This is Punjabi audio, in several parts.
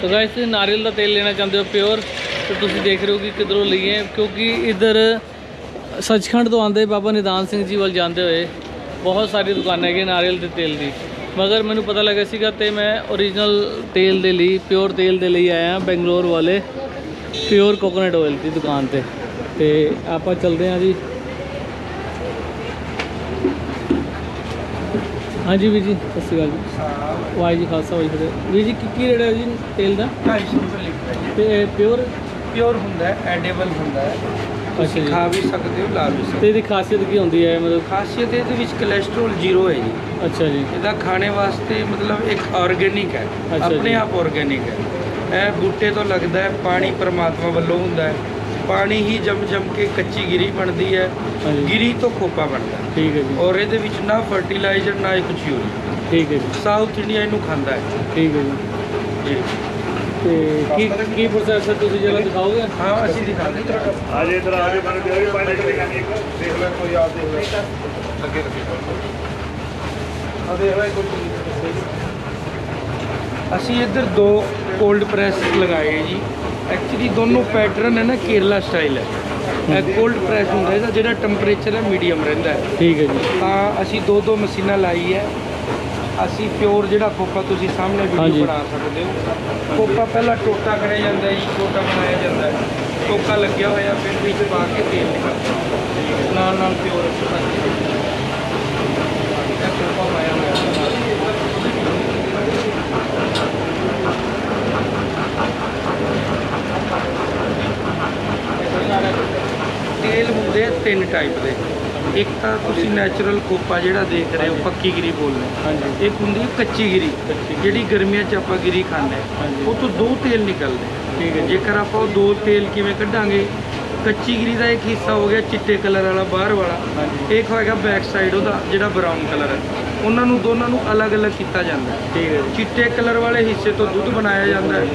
ਸੋ ਗਾਇਸ ਤੁਸੀਂ ਨਾਰੀਅਲ ਦਾ ਤੇਲ ਲੈਣਾ ਚਾਹੁੰਦੇ ਹੋ ਪਿਓਰ ਤੇ ਤੁਸੀਂ ਦੇਖ ਰਹੇ ਹੋ ਕਿ ਕਿਧਰੋਂ ਲਈਏ, ਕਿਉਂਕਿ ਇਧਰ ਸੱਚਖੰਡ ਤੋਂ ਆਉਂਦੇ ਬਾਬਾ ਨਿਦਾਨ ਸਿੰਘ ਜੀ ਵੱਲ ਜਾਂਦੇ ਹੋਏ ਬਹੁਤ ਸਾਰੀ ਦੁਕਾਨਾਂ ਹੈਗੀਆਂ ਨਾਰੀਅਲ ਦੇ ਤੇਲ ਦੀ। ਮਗਰ ਮੈਨੂੰ ਪਤਾ ਲੱਗਾ ਸੀਗਾ ਤੇ ਮੈਂ origignal ਤੇਲ ਦੇ ਲਈ ਪਿਓਰ ਤੇਲ ਦੇ ਲਈ ਆਇਆ ਬੈਂਗਲੌਰ ਵਾਲੇ ਪਿਓਰ ਕੋਕੋਨਟ ਆਇਲ ਦੀ ਦੁਕਾਨ ਤੇ। ਤੇ ਆਪਾਂ ਚੱਲਦੇ ਹਾਂ ਜੀ। ਹਾਂਜੀ ਵੀਰ ਜੀ ਸਤਿ ਸ਼੍ਰੀ ਅਕਾਲ ਜੀ। ਵਾਹਿਗੁਰੂ ਜੀ ਖਾਲਸਾ ਵਾਹਿਗੁਰੂ ਜੀ। ਵੀਰ ਜੀ ਕੀ ਕੀ ਰੇਟ ਹੈ ਜੀ ਤੇਲ ਦਾ? 250 ਰੁਪਏ ਲੀਟਰ ਹੈ ਤੇ ਪਿਓਰ? ਪਿਓਰ ਹੁੰਦਾ ਹੈ ਐਡੇਬਲ ਹੁੰਦਾ ਹੈ। ਅੱਛਾ ਤੁਸੀਂ ਜੀ। ਖਾ ਵੀ ਸਕਦੇ ਹੋ ਲਾ ਵੀ ਸਕਦੇ ਤੇ ਇਹਦੀ ਖਾਸੀਅਤ ਕੀ ਹੁੰਦੀ ਹੈ ਮਤਲਬ? ਖਾਸੀਅਤ ਇਹਦੇ ਵਿੱਚ ਕੋਲੇਸਟ੍ਰੋਲ ਜ਼ੀਰੋ ਹੈ ਜੀ। ਅੱਛਾ ਜੀ। ਇਹਦਾ ਖਾਣੇ ਵਾਸਤੇ ਮਤਲਬ ਇੱਕ ਆਰਗੇਨਿਕ ਹੈ। ਆਪਣੇ। ਆਪ ਆਰਗੇਨਿਕ ਹੈ। ਇਹ ਬੂਟੇ ਤੋਂ ਲੱਗਦਾ ਹੈ ਪਾਣੀ ਪਰਮਾਤਮਾ ਵੱਲੋਂ ਹੁੰਦਾ ਹੈ। ਪਾਣੀ ਹੀ ਜਮ ਜਮ ਕੇ ਕੱਚੀ ਗਿਰੀ ਬਣਦੀ ਹੈ ਹਾਂਜੀ ਗਿਰੀ ਤੋਂ ਖੋਪਾ ਬਣਦਾ ਹੈ ਠੀਕ ਹੈ ਜੀ ਔਰ ਇਹਦੇ ਵਿੱਚ ਨਾ ਫਰਟੀਲਾਈਜ਼ਰ ਨਾ ਹੀ ਕੁਝ ਯੂਜ਼ ਠੀਕ ਹੈ ਜੀ ਸਾਊਥ ਇੰਡੀਆ ਇਹਨੂੰ ਖਾਂਦਾ ਹੈ ਠੀਕ ਹੈ ਜੀ ਜੀ ਤੇ ਕੀ ਕੀ ਪ੍ਰੋਸੈਸ ਹੈ ਤੁਸੀਂ ਜਰਾ ਦਿਖਾਓਗੇ ਹਾਂ ਅਸੀਂ ਦਿਖਾ ਦਿੰਦੇ ਹਾਂ आज इधर आगे मैंने दिया भी पानी निकलेगा नहीं ਦੇਖ ਲੈ ਕੋਈ ਆਪ ਦੇਖ ਲੈ ਲੱਗੇ ਲੱਗੇ ਆ ਦੇਖ ਲੈ ਕੋਈ ਅਸੀਂ ਇੱਧਰ ਦੋ ਕੋਲਡ ਪ੍ਰੈਸ ਲਗਾਏ ਜੀ। ਐਕਚੁਅਲੀ ਦੋਨੋਂ ਪੈਟਰਨ ਹੈ ਨਾ ਕੇਰਲਾ ਸਟਾਈਲ ਹੈ। ਇਹ ਕੋਲਡ ਪ੍ਰੈਸ ਹੁੰਦਾ ਇਹਦਾ ਜਿਹੜਾ ਟੈਂਪਰੇਚਰ ਹੈ ਮੀਡੀਅਮ ਰਹਿੰਦਾ ਹੈ। ਠੀਕ ਹੈ ਜੀ। ਤਾਂ ਅਸੀਂ ਦੋ ਦੋ ਮਸ਼ੀਨਾਂ ਲਾਈ ਹੈ। ਅਸੀਂ ਪਿਓਰ ਜਿਹੜਾ ਖੋਪਾ ਤੁਸੀਂ ਸਾਹਮਣੇ। ਵੀਡੀਓ ਬਣਾ ਸਕਦੇ ਹੋ। ਖੋਪਾ ਪਹਿਲਾਂ ਟੋਟਾ ਕਰਿਆ ਜਾਂਦਾ ਹੈ ਜੀ ਟੋਟਾ ਬਣਾਇਆ ਜਾਂਦਾ ਹੈ। ਟੋਕਾ ਲੱਗਿਆ ਹੋਇਆ ਫਿਰ ਵਿੱਚ ਪਾ ਕੇ ਤੇਲ ਨਿਕਲਦਾ ਨਾਲ ਨਾਲ ਪਿਓਰ ਅਸੀਂ ਪਾਉਂਦੇ ਹਾਂ ਇਹ ਖੋਪਾ ਪਾਇਆ ਹੋਇਆ ਹੈ ਤੇਲ ਹੁੰਦੇ ਆ ਤਿੰਨ ਟਾਈਪ ਦੇ। ਇੱਕ ਤਾਂ ਤੁਸੀਂ ਨੈਚੁਰਲ ਖੋਪਾ ਜਿਹੜਾ ਦੇਖ ਰਹੇ ਹੋ ਪੱਕੀ ਗਿਰੀ ਬੋਲਦੇ ਹਾਂਜੀ। ਇੱਕ ਹੁੰਦੀ ਹੈ ਕੱਚੀ ਗਿਰੀ ਜਿਹੜੀ ਗਰਮੀਆਂ 'ਚ ਆਪਾਂ ਗਿਰੀ ਖਾਂਦੇ। ਉਹ ਤੋਂ ਦੋ ਤੇਲ ਨਿਕਲਦੇ ਠੀਕ ਹੈ। ਜੇਕਰ ਆਪਾਂ ਉਹ ਦੋ ਤੇਲ ਕਿਵੇਂ ਕੱਢਾਂਗੇ? ਕੱਚੀ ਗਿਰੀ ਦਾ ਇੱਕ ਹਿੱਸਾ ਹੋ ਗਿਆ ਚਿੱਟੇ ਕਲਰ ਵਾਲਾ ਬਾਹਰ ਵਾਲਾ। ਇੱਕ ਹੋਏਗਾ ਬੈਕ ਸਾਈਡ ਉਹਦਾ ਜਿਹੜਾ ਬਰਾਊਨ ਕਲਰ ਹੈ। ਉਹਨਾਂ ਨੂੰ ਦੋਨਾਂ ਨੂੰ ਅਲੱਗ-ਅਲੱਗ ਕੀਤਾ ਜਾਂਦਾ ਹੈ। ਠੀਕ ਹੈ ਚਿੱਟੇ ਕਲਰ ਵਾਲੇ ਹਿੱਸੇ ਤੋਂ ਦੁੱਧ ਬਣਾਇਆ ਜਾਂਦਾ ਹੈ।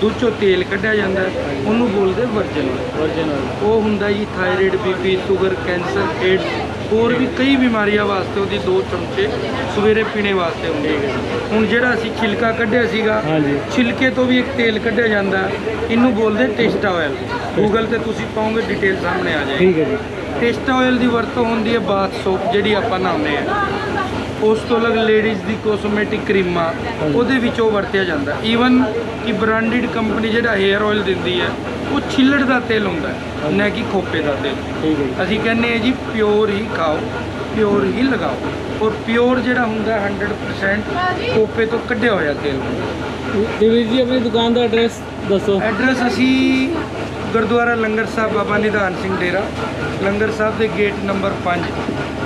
ਦੁੱਧ ਚੋਂ ਤੇਲ ਕੱਢਿਆ ਜਾਂਦਾ ਹੈ। ਉਹਨੂੰ ਬੋਲਦੇ ਵਰਜਨ original ਉਹ ਹੁੰਦਾ ਜੀ thyroid BP sugar cancer AIDS ਹੋਰ ਵੀ ਕਈ ਬਿਮਾਰੀਆਂ ਵਾਸਤੇ ਉਹਦੀ ਦੋ ਚਮਚੇ ਸਵੇਰੇ ਪੀਣੇ ਵਾਸਤੇ ਹੁੰਦੇ ਹੁਣ ਜਿਹੜਾ ਅਸੀਂ ਛਿਲਕਾ ਕੱਢਿਆ ਸੀਗਾ ਛਿਲਕੇ ਤੋਂ ਵੀ ਇੱਕ ਤੇਲ ਕੱਢਿਆ ਜਾਂਦਾ। ਇਹਨੂੰ ਬੋਲਦੇ ਟੇਸਟਾ ਆਇਲ ਗੂਗਲ ਤੇ ਤੁਸੀਂ ਪਾਓਗੇ ਡਿਟੇਲ ਸਾਹਮਣੇ ਆ ਜਾਏਗੀ। ਠੀਕ ਹੈ ਜੀ। ਟੇਸਟਾ ਆਇਲ ਦੀ ਵਰਤੋਂ ਹੁੰਦੀ ਹੈ ਬਾਥ ਸੋਪ ਜਿਹੜੀ ਆਪਾਂ ਨਹਾਉਂਦੇ ਆ। ਉਸ ਤੋਂ ਅਲੱਗ ਲੇਡੀਜ਼ ਦੀ ਕੋਸਮੈਟਿਕ ਕਰੀਮਾਂ ਉਹਦੇ ਵਿੱਚ ਉਹ ਵਰਤਿਆ ਜਾਂਦਾ। ਈਵਨ ਕਿ ਬ੍ਰਾਂਡਡ ਕੰਪਨੀ ਜਿਹੜਾ 헤ਅਰ ਆਇਲ ਦਿੰਦੀ ਹੈ ਉਹ ਛਿੱਲੜ ਦਾ ਤੇਲ ਹੁੰਦਾ ਨਾ ਕਿ ਖੋਪੇ ਦਾ ਤੇਲ। ਠੀਕ ਹੈ ਅਸੀਂ ਕਹਿੰਦੇ ਆ ਜੀ ਪਿਓਰ ਹੀ ਖਾਓ। ਪਿਓਰ ਹੀ ਲਗਾਓ। ਔਰ ਪਿਓਰ ਜਿਹੜਾ ਹੁੰਦਾ ਹੈ 100% ਖੋਪੇ ਤੋਂ ਕੱਢਿਆ ਹੋਇਆ ਤੇਲ ਹੁੰਦਾ। ਜੀ ਆਪਣੀ ਦੁਕਾਨ ਦਾ ਐਡਰੈਸ ਦੱਸੋ। ਐਡਰੈਸ ਅਸੀਂ ਗੁਰਦੁਆਰਾ ਲੰਗਰ ਸਾਹਿਬ ਬਾਬਾ ਨਿਧਾਨ ਸਿੰਘ ਡੇਰਾ ਲੰਗਰ ਸਾਹਿਬ ਦੇ ਗੇਟ ਨੰਬਰ 5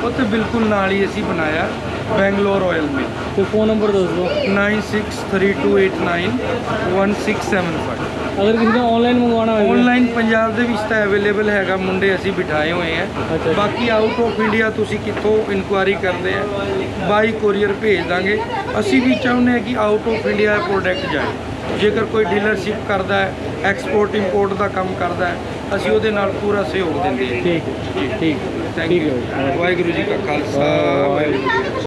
ਉੱਥੇ ਬਿਲਕੁਲ ਨਾਲ ਹੀ ਅਸੀਂ ਬਣਾਇਆ ਬੈਂਗਲੌਰ ਆਇਲ ਮਿਲ ਤੇ ਫੋਨ ਨੰਬਰ ਦੱਸੋ। 9632891675 ਅਗਰ ਕਿਸੇ ਨੇ ਆਨਲਾਈਨ ਮੰਗਵਾਉਣਾ ਹੋਵੇ। ਆਨਲਾਈਨ ਪੰਜਾਬ ਦੇ ਵਿੱਚ ਤਾਂ ਅਵੇਲੇਬਲ ਹੈਗਾ ਮੁੰਡੇ ਅਸੀਂ ਬਿਠਾਏ ਹੋਏ ਆ। ਬਾਕੀ ਆਊਟ ਆਫ ਇੰਡੀਆ ਤੁਸੀਂ ਕਿੱਥੋਂ ਇਨਕੁਆਰੀ ਕਰਦੇ ਆ ਬਾਈ ਕੋਰੀਅਰ ਭੇਜ ਦਾਂਗੇ। ਅਸੀਂ ਵੀ ਚਾਹੁੰਦੇ ਆ ਕਿ ਆਊਟ ਆਫ ਇੰਡੀਆ ਪ੍ਰੋਡਕਟ ਜਾਏ। ਜੇਕਰ ਕੋਈ ਡੀਲਰਸ਼ਿਪ ਕਰਦਾ ਹੈ ਐਕਸਪੋਰਟ ਇੰਪੋਰਟ ਦਾ ਕੰਮ ਕਰਦਾ ਹੈ ਅਸੀਂ ਉਹਦੇ ਨਾਲ ਪੂਰਾ ਸਹਿਯੋਗ ਦਿੰਦੇ ਹਾਂ। ਠੀਕ ਠੀਕ ਥੈਂਕ ਯੂ। ਵਾਹਿਗੁਰੂ ਜੀ ਕਾ ਖਾਲਸਾ ਵਾਹਿਗੁਰੂ